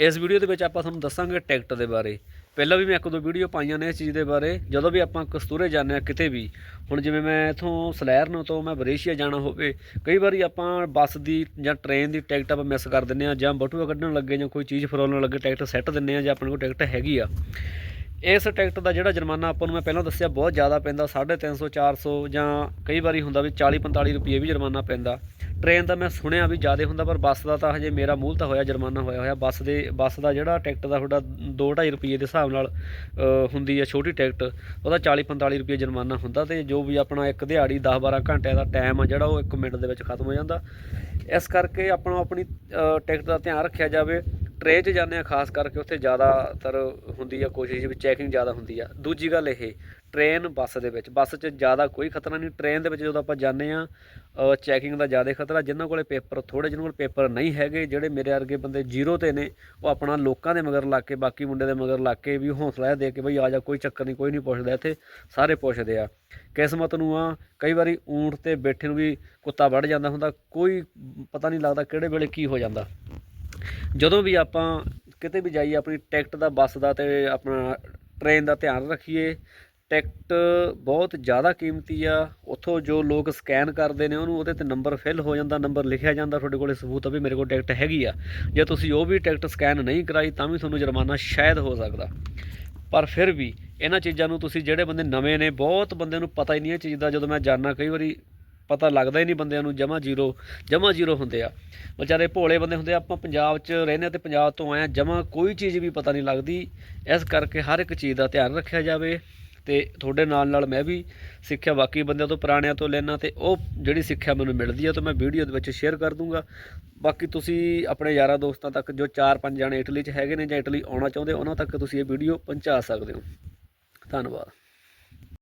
ਇਸ ਵੀਡੀਓ ਦੇ ਵਿੱਚ ਆਪਾਂ ਤੁਹਾਨੂੰ ਦੱਸਾਂਗੇ ਟਿਕਟ ਦੇ ਬਾਰੇ। ਪਹਿਲਾਂ ਵੀ ਮੈਂ ਇੱਕ ਦੋ ਵੀਡੀਓ ਪਾਈਆਂ ਨੇ ਇਸ ਚੀਜ਼ ਦੇ ਬਾਰੇ। ਜਦੋਂ ਵੀ ਆਪਾਂ ਕਸਤੂਰੇ ਜਾਂਦੇ ਆ ਕਿਤੇ ਵੀ, ਹੁਣ ਜਿਵੇਂ ਮੈਂ ਇਥੋਂ ਨੂੰ ਤੋਂ ਮੈਂ ਬਰੇਸ਼ੀਆ ਜਾਣਾ ਹੋਵੇ, ਕਈ ਵਾਰੀ ਆਪਾਂ ਬੱਸ ਦੀ ਜਾਂ ਟ੍ਰੇਨ ਦੀ ਟਿਕਟ ਆਪਾਂ ਮਿਸ ਕਰ ਦਿੰਦੇ ਆ ਜਾਂ ਬਟੂਆ ਕੱਢਣ ਲੱਗੇ ਜਾਂ ਕੋਈ ਚੀਜ਼ ਫਰੋਲਣ ਲੱਗੇ, ਟਿਕਟ ਸੈੱਟ ਦਿੰਦੇ ਆ ਜਾਂ ਆਪਣੇ ਕੋਲ ਟਿਕਟ ਹੈਗੀ ਆ। ਇਸ ਟਿਕਟ ਦਾ ਜਿਹੜਾ ਜੁਰਮਾਨਾ ਆਪਾਂ ਨੂੰ ਮੈਂ ਪਹਿਲਾਂ ਦੱਸਿਆ ਬਹੁਤ ਜ਼ਿਆਦਾ ਪੈਂਦਾ 350 400 ਜਾਂ ਕਈ ਵਾਰੀ ਹੁੰਦਾ ਵੀ 40 45 ਰੁਪਏ ਵੀ ਜੁਰਮਾਨਾ ਪੈਂਦਾ। ਟ੍ਰੇਨ ਦਾ ਮੈਂ ਸੁਣਿਆ ਵੀ ਜ਼ਿਆਦਾ ਹੁੰਦਾ, ਪਰ ਬੱਸ ਦਾ ਤਾਂ ਹਜੇ ਮੇਰਾ ਮੂਲ ਤਾਂ ਹੋਇਆ, ਜੁਰਮਾਨਾ ਹੋਇਆ ਹੋਇਆ। ਬੱਸ ਦੇ, ਬੱਸ ਦਾ ਜਿਹੜਾ ਟਿਕਟ ਦਾ ਤੁਹਾਡਾ 2.5 ਰੁਪਏ ਦੇ ਹਿਸਾਬ ਨਾਲ ਹੁੰਦੀ ਹੈ ਛੋਟੀ ਟਿਕਟ, ਉਹਦਾ 40 45 ਰੁਪਏ ਜੁਰਮਾਨਾ ਹੁੰਦਾ ਤੇ ਜੋ ਵੀ ਆਪਣਾ ਇੱਕ ਦਿਹਾੜੀ 10 12 ਘੰਟਿਆਂ ਦਾ ਟਾਈਮ ਆ ਜਿਹੜਾ ਉਹ 1 ਮਿੰਟ ਦੇ ਵਿੱਚ ਖਤਮ ਹੋ ਜਾਂਦਾ। ਇਸ ਕਰਕੇ ਆਪਣਾ ਆਪਣੀ ਟਿਕਟ ਦਾ ਧਿਆਨ ਰੱਖਿਆ ਜਾਵੇ। ਟ੍ਰੇਨ 'ਚ ਜਾਂਦੇ ਆ, ਖਾਸ ਕਰਕੇ ਉੱਥੇ ਜ਼ਿਆਦਾਤਰ ਹੁੰਦੀ ਆ ਕੋਸ਼ਿਸ਼ ਵੀ ਚੈਕਿੰਗ ਜ਼ਿਆਦਾ ਹੁੰਦੀ ਆ। ਦੂਜੀ ਗੱਲ ਇਹ, ਟ੍ਰੇਨ ਬੱਸ ਦੇ ਵਿੱਚ, ਬੱਸ 'ਚ ਜ਼ਿਆਦਾ ਕੋਈ ਖਤਰਾ ਨਹੀਂ, ਟ੍ਰੇਨ ਦੇ ਵਿੱਚ ਜਦੋਂ ਆਪਾਂ ਜਾਂਦੇ ਆ ਚੈਕਿੰਗ ਦਾ ਜ਼ਿਆਦਾ ਖਤਰਾ, ਜਿਨ੍ਹਾਂ ਕੋਲੇ ਪੇਪਰ ਥੋੜੇ ਜਿਨ੍ਹਾਂ ਕੋਲ ਪੇਪਰ ਨਹੀਂ ਹੈਗੇ, ਜਿਹੜੇ ਮੇਰੇ ਵਰਗੇ ਬੰਦੇ ਜ਼ੀਰੋ ਤੇ ਨੇ, ਉਹ ਆਪਣਾ ਲੋਕਾਂ ਦੇ ਮਗਰ ਲਾ ਕੇ, ਬਾਕੀ ਮੁੰਡੇ ਦੇ ਮਗਰ ਲੱਗ ਕੇ ਵੀ ਹੌਸਲਾ ਦੇ ਕੇ ਬਈ ਆ ਜਾ, ਕੋਈ ਚੱਕਰ ਨਹੀਂ, ਕੋਈ ਨਹੀਂ ਪੁੱਛਦਾ, ਇੱਥੇ ਸਾਰੇ ਪੁੱਛਦੇ ਆ। ਕਿਸਮਤ ਨੂੰ ਆ, ਕਈ ਵਾਰੀ ਊਂਠ ਤੇ ਬੈਠੇ ਨੂੰ ਵੀ ਕੁੱਤਾ ਵੜ ਜਾਂਦਾ ਹੁੰਦਾ, ਕੋਈ ਪਤਾ ਨਹੀਂ ਲੱਗਦਾ ਕਿਹੜੇ ਵੇਲੇ ਕੀ ਹੋ ਜਾਂਦਾ। ਜਦੋਂ ਵੀ ਆਪਾਂ ਕਿਤੇ ਵੀ ਜਾਈਏ, ਆਪਣੀ ਟਿਕਟ ਦਾ, ਬੱਸ ਦਾ ਤੇ ਆਪਣਾ ਟ੍ਰੇਨ ਦਾ ਧਿਆਨ ਰੱਖੀਏ, ਟਿਕਟ ਬਹੁਤ ਜ਼ਿਆਦਾ ਕੀਮਤੀ ਆ। ਉੱਥੋਂ ਜੋ ਲੋਕ ਸਕੈਨ ਕਰਦੇ ਨੇ, ਉਹਨੂੰ ਉਹਦੇ ਤੇ ਨੰਬਰ ਫਿਲ ਹੋ ਜਾਂਦਾ, ਨੰਬਰ ਲਿਖਿਆ ਜਾਂਦਾ, ਤੁਹਾਡੇ ਕੋਲੇ ਸਬੂਤ ਆ ਵੀ ਮੇਰੇ ਕੋਲ ਟਿਕਟ ਹੈਗੀ ਆ। ਜੇ ਤੁਸੀਂ ਉਹ ਵੀ ਟਿਕਟ ਸਕੈਨ ਨਹੀਂ ਕਰਾਈ, ਤਾਂ ਵੀ ਤੁਹਾਨੂੰ ਜੁਰਮਾਨਾ ਸ਼ਾਇਦ ਹੋ ਸਕਦਾ। ਪਰ ਫਿਰ ਵੀ ਇਹਨਾਂ ਚੀਜ਼ਾਂ ਨੂੰ ਤੁਸੀਂ ਜਿਹੜੇ ਬੰਦੇ ਨਵੇਂ ਨੇ, ਬਹੁਤ ਬੰਦੇ ਨੂੰ ਪਤਾ ਹੀ ਨਹੀਂ ਇਹ ਚੀਜ਼ ਦਾ, ਜਦੋਂ ਮੈਂ ਜਾਣਾ ਕਈ ਵਾਰੀ ਪਤਾ ਲੱਗਦਾ ਹੀ ਨਹੀਂ ਬੰਦਿਆਂ ਨੂੰ, ਜਮਾ ਜ਼ੀਰੋ ਜਮਾ ਜ਼ੀਰੋ ਹੁੰਦੇ ਆ। ਵਿਚਾਰੇ ਭੋਲੇ ਬੰਦੇ ਹੁੰਦੇ ਆ, ਆਪਾਂ ਪੰਜਾਬ 'ਚ ਰਹਿੰਦੇ ਹਾਂ ਤੇ ਪੰਜਾਬ ਤੋਂ ਆਏ ਆ ਜਮਾ ਕੋਈ ਚੀਜ਼ ਵੀ ਪਤਾ ਨਹੀਂ ਲੱਗਦੀ। ਇਸ ਕਰਕੇ ਹਰ ਇੱਕ ਚੀਜ਼ ਦਾ ਧਿਆਨ ਰੱਖਿਆ ਜਾਵੇ ਤੇ ਤੁਹਾਡੇ ਨਾਲ ਨਾਲ ਮੈਂ ਵੀ ਸਿੱਖਿਆ ਬਾਕੀ ਬੰਦਿਆਂ ਤੋਂ, ਪੁਰਾਣਿਆਂ ਤੋਂ ਲੈਣਾ ਤੇ ਉਹ ਜਿਹੜੀ ਸਿੱਖਿਆ ਮੈਨੂੰ ਮਿਲਦੀ ਆ ਤਾਂ ਮੈਂ ਵੀਡੀਓ ਦੇ ਵਿੱਚ ਸ਼ੇਅਰ ਕਰ ਦੂੰਗਾ। ਬਾਕੀ ਤੁਸੀਂ ਆਪਣੇ ਯਾਰਾਂ ਦੋਸਤਾਂ ਤੱਕ ਜੋ 4-5 ਜਣੇ ਇਟਲੀ 'ਚ ਹੈਗੇ ਨੇ ਜਾਂ ਇਟਲੀ ਆਉਣਾ ਚਾਹੁੰਦੇ ਉਹਨਾਂ ਤੱਕ ਤੁਸੀਂ ਇਹ ਵੀਡੀਓ ਪਹੁੰਚਾ ਸਕਦੇ ਹੋ। ਧੰਨਵਾਦ।